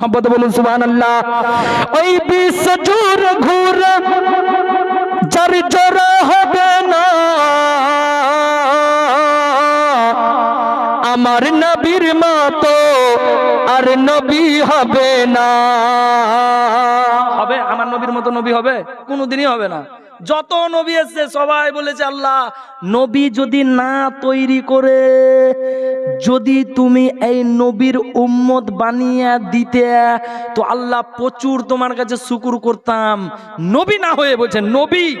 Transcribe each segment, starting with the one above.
মোহাম্মদ বলুন, সুবহানাল্লাহ। ওই বিশ্ব জোর ঘুর, যার জোড়া হবে না। আমার নবীর মতো আর নবী হবে না। হবে? আমার নবীর মতো নবী হবে? কোনোদিনই হবে না। যত নবী এসছে, সবাই বলেছে, আল্লাহ, নবী যদি না তৈরি করে, যদি তুমি এই নবীর উম্মত বানিয়ে দিতে, তো আল্লাহ প্রচুর তোমার কাছে শুকুর করতাম। নবী না হয়ে বলছে, নবী,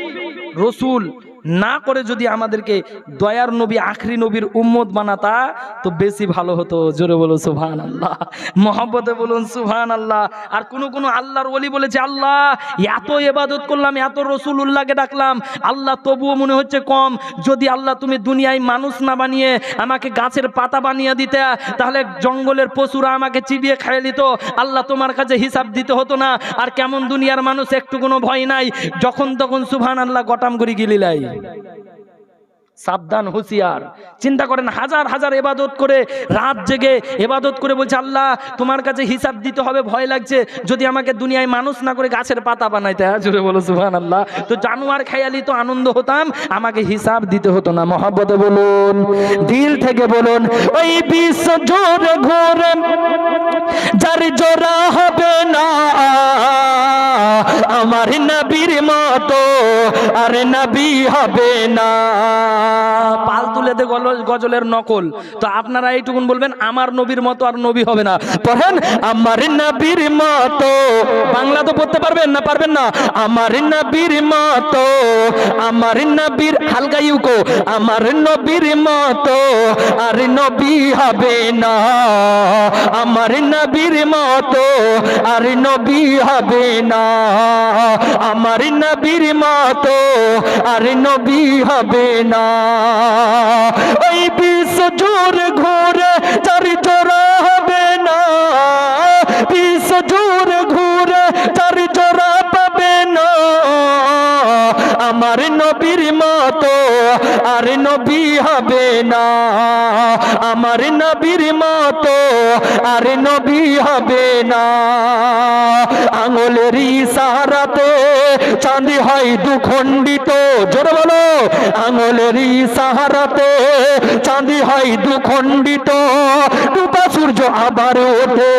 রসুল না করে যদি আমাদেরকে দয়ার নবী, আখরি নবীর উম্মত বানাতা, তো বেশি ভালো হতো। জোরে বলো সুভান আল্লাহ মোহাম্মতে বলুন সুভান আল্লাহ আর কোন কোনো আল্লাহর ওলি বলেছে, আল্লাহ, এত এবাদত করলাম, এত রসুল উল্লাহকে ডাকলাম, আল্লাহ তবুও মনে হচ্ছে কম। যদি আল্লাহ তুমি দুনিয়ায় মানুষ না বানিয়ে আমাকে গাছের পাতা বানিয়ে দিতে, তাহলে জঙ্গলের পশুরা আমাকে চিবিয়ে খাইয়ে দিত আল্লাহ তোমার কাছে হিসাব দিতে হতো না। আর কেমন দুনিয়ার মানুষ একটু কোনো ভয় নাই। যখন তখন সুভান আল্লাহ গটাম করে গিলিলাই। সাবধান হুঁশিয়ার। চিন্তা করেন, হাজার হাজার এবাদত করে রাত জেগে এবাদত করে বলছে, আল্লাহ, তোমার কাছে হিসাব দিতে হবে, ভয় লাগছে। যদি আমাকে দুনিয়ায় মানুষ না করে গাছের পাতা বানাইতে হ্যাঁ। জুড়ে বলো সুহান আল্লাহ তো জানোয়ার খায়ালি তো আনন্দ হতাম, আমাকে হিসাব দিতে হতো না, মহাব্বতে বলুন। দিল থেকে বলুন, ওই বিশ্ব জোর ঘোর যার হবে না। আমার নবীর মতো, আর নবী হবে না। পাল তুলে দে গজলের নকল। তো আপনারা এইটুকুন বলবেন, আমার নবীর মতো আর নবী হবে না। পড়েন, আমার নবীর মতো। বাংলা তো পড়তে পারবেন না পারবেন না। আমার নবীর মতো, আমার নবীর হালকা ইউকো। আমার নবীর মতো, আর নবী হবে না। আমার নবীর মতো, আর নবী হবে না। আমার নবীর মতো আর নবী হবে না। ওই বিশ্ব জোর ঘুরে চারি হবে না। বিশ্ব জোর ঘুরে চারি পাবে না। আমার নবীর মতো আর নবী হবে না। আমার নবীর মতো আর নবী হবে না। আঙুলের ইশারাতে চাঁদি হয় দুখণ্ডিত। জোরে বলো, আঙুলের ইশারাতে চাঁদি হয় দুখণ্ডিত। ডুবা সূর্য আবার ওঠে,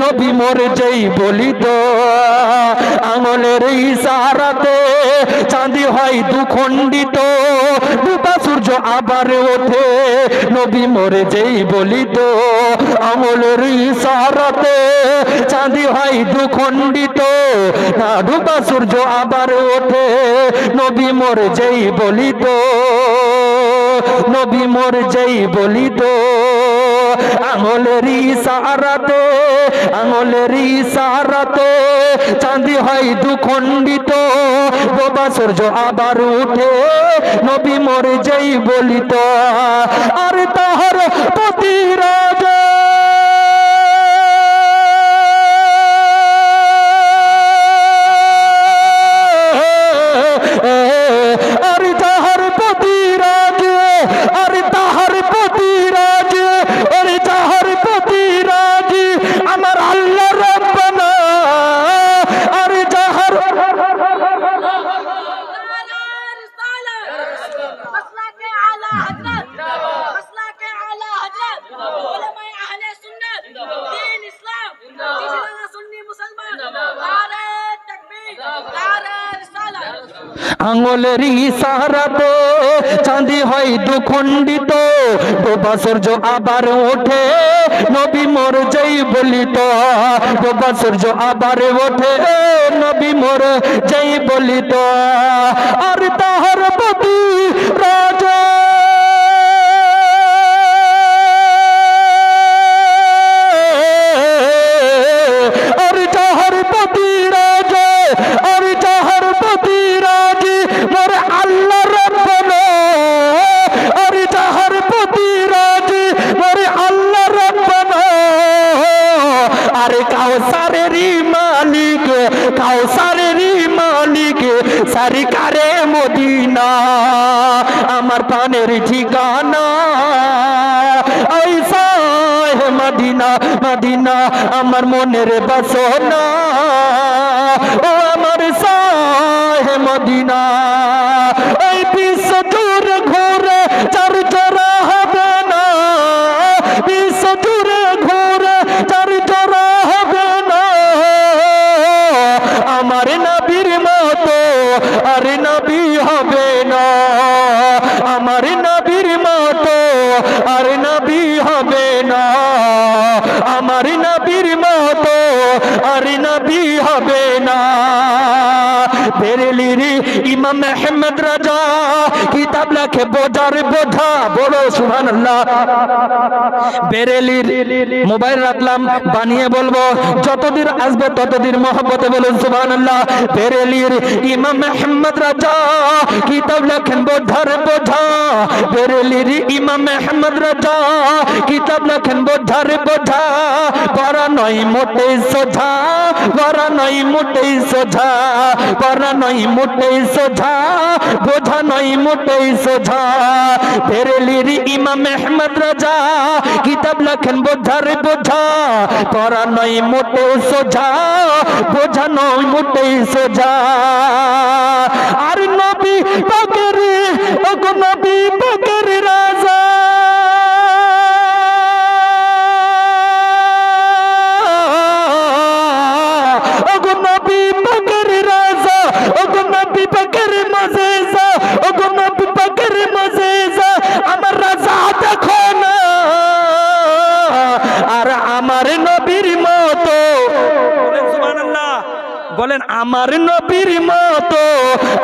নবী মোর যেই বলিত। আঙুলের ইশারাতে চাঁদি হয় দুখণ্ডিত। ডুবা সূর্য আবার ওঠে, নবী মোরে যেই বলিত আমলের ইশারাতে চাঁদি হয় দুখণ্ডিত। না ডুবা সূর্য আবার ওঠে, নবী মোর যেই বলিত নবী মোর যেই বলিত আঙুলের সাহারাতে আঙলেরই সাহারাতে চাঁদি হয় দুখণ্ডিত, বাবা সূর্য আবার উঠে, নবী মরে যেই বলিত, আর তাহার পতিরাজ আঙুলের ইশারাতে চাঁদি হয় দুখণ্ডিত। ডোবা সূর্য আবার ওঠে, নবী মোর যেই বলিত। ডোবা সূর্য আবার ওঠে, নবী মোর যেই বলিত। আর তাহার প্রতি রাজা ঠিকানা আমার প্রাণের ঠিকানা। মদিনা মদিনা আমার মনের বাসনা। ও আমার সাহে মদিনা। আর নবী হবে না। বেরেলির ইমাম আহমদ রাজা। কিতাব লেখে বোঝার বোঝা বড় সুবহানাল্লাহ। বেরেলির মোবাইল রাখলাম, বানিয়ে বলব, যতদিন আসবে ততদিন মহব্বতে বলুন সুবহানাল্লাহ। বেরেলির ইমাম আহমদ রাজা, কিতাব লেখেন বোঝার বোঝা। বেরেলির ইমাম আহমদ রাজা, কিতাব লেখেন বোঝার বোঝা। পড়া নয় মোটে সোঝা পড়া নয় মোটে সোঝা পড়া নয় মোটেই সোঝা বোঝা নয় মোটেই সোঝা বেরেলির ইমাম আহমদ রাজা কিতাব লেখেন, বোঝার বোঝা। পড়া নয় মোটেই সোঝা বোঝা নয় মোটেই সোঝা আমার নবীর মতো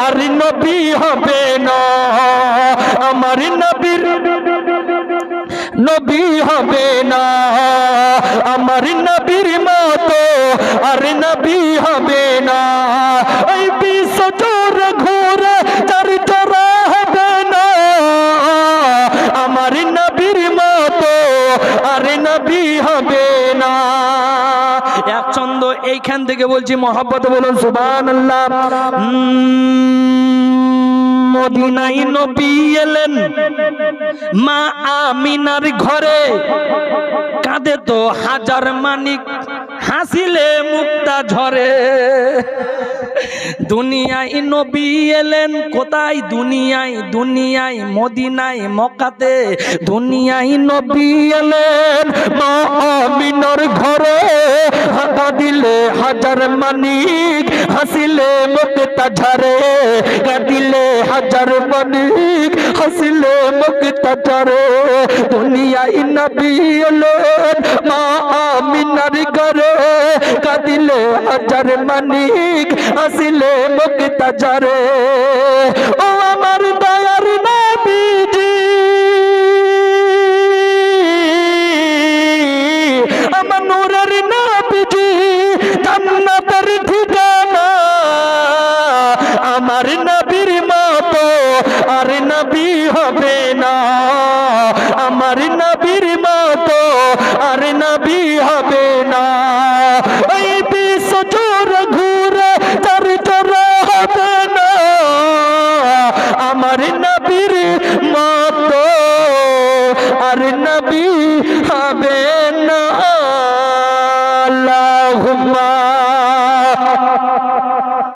আর নবী হবে না। আমার নবীর নবী হবে না। আমার নবীর মতো আর নবী হবে না। ওই বিশ্ব জোর ঘুরে চার চরা হবে না। আমার নবীর মতো আর নবী হবে এইখান থেকে বলছি মহাব্বত বলুন সুবান মদিনাই নবী এলেন। মা আমিনার ঘরে। কাঁদে তো হাজার মানিক, হাসিলে মুক্তা ঝরে। দুনিয়ায় নবী এলেন কোথায়? দুনিয়ায় দুনিয়ায়, মদিনায় মকাতে দুনিয়ায় নবী এলেন মা মানিক হাসিলে মুক্তা ঝরে, কাঁদিলে হাজার মানিক হাসিলে মুক্তা ঝরে, দুনিয়ায় নবী এলেন মা আমিনার ঘরে। কাঁদিলে হাজার মানিক, হাসিলে মুক্তা ঝরে। ও আমার দয়ার নবী হবে না। আমার নবীর মতো আর নবী হবে না। ওই ঘুরে চার হবে না। আমার নবীর আর নবী হবে না।